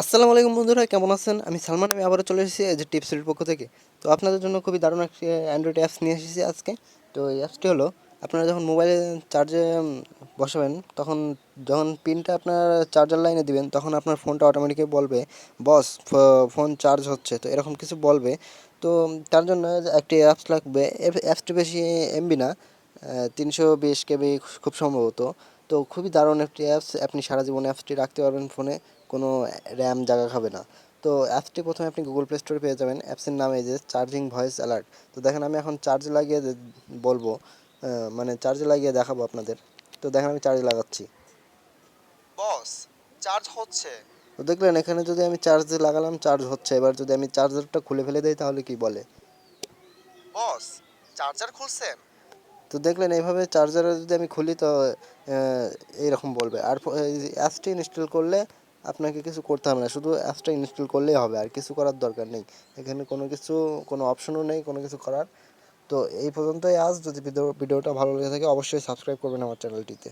আসসালামু আলাইকুম বন্ধুরা, কেমন আছেন? আমি সালমান, আমি আবারও চলে এসেছি যে টিপসের পক্ষ থেকে। তো আপনাদের জন্য খুবই দারুণ একটি অ্যান্ড্রয়েড অ্যাপস নিয়ে এসেছি আজকে। তো এই অ্যাপসটি হলো, আপনারা যখন মোবাইলে চার্জে বসাবেন, তখন যখন পিনটা আপনার চার্জার লাইনে দিবেন, তখন আপনার ফোনটা অটোমেটিকই বলবে বস ফোন চার্জ হচ্ছে। তো এরকম কিছু বলবে। তো তার জন্য একটি অ্যাপস লাগবে। অ্যাপসটি বেশি এমবি না তিনশো বিশ কেবি খুব সম্ভবত। তো খুবই দারুণ একটি অ্যাপস আপনি সারা জীবন অ্যাপসটি রাখতে পারবেন ফোনে কোনো র্যাম জায়গা খাবে না। তো অ্যাপসটি প্রথমে আপনি গুগল প্লে স্টোরে পেয়ে যাবেন। অ্যাপসের নাম এই যে চার্জিং ভয়েস অ্যালার্ট তো দেখেন আমি এখন চার্জ লাগিয়ে বলব মানে চার্জে লাগিয়ে দেখাবো আপনাদের। তো দেখেন আমি চার্জ লাগাচ্ছি। বস চার্জ হচ্ছে। তো দেখলেন এখানে যদি আমি চার্জ লাগালাম চার্জ হচ্ছে। এবার যদি আমি চার্জারটা খুলে ফেলে দেই তাহলে কি বলে? বস চার্জার খুলছেন? তো দেখলেন এইভাবে চার্জার যদি আমি খুলি তো এইরকম বলবে। আর অ্যাপসটি ইনস্টল করলে আপনাকে কিছু করতে হবে না, শুধু অ্যাপসটা ইনস্টল করলেই হবে, আর কিছু করার দরকার নেই। এখানে কোনো কিছু, কোনো অপশনও নেই, কোনো কিছু করার। তো এই পর্যন্তই আজ, যদি ভিডিও ভিডিওটা ভালো লেগে থাকে, অবশ্যই সাবস্ক্রাইব করবেন আমার চ্যানেলটিতে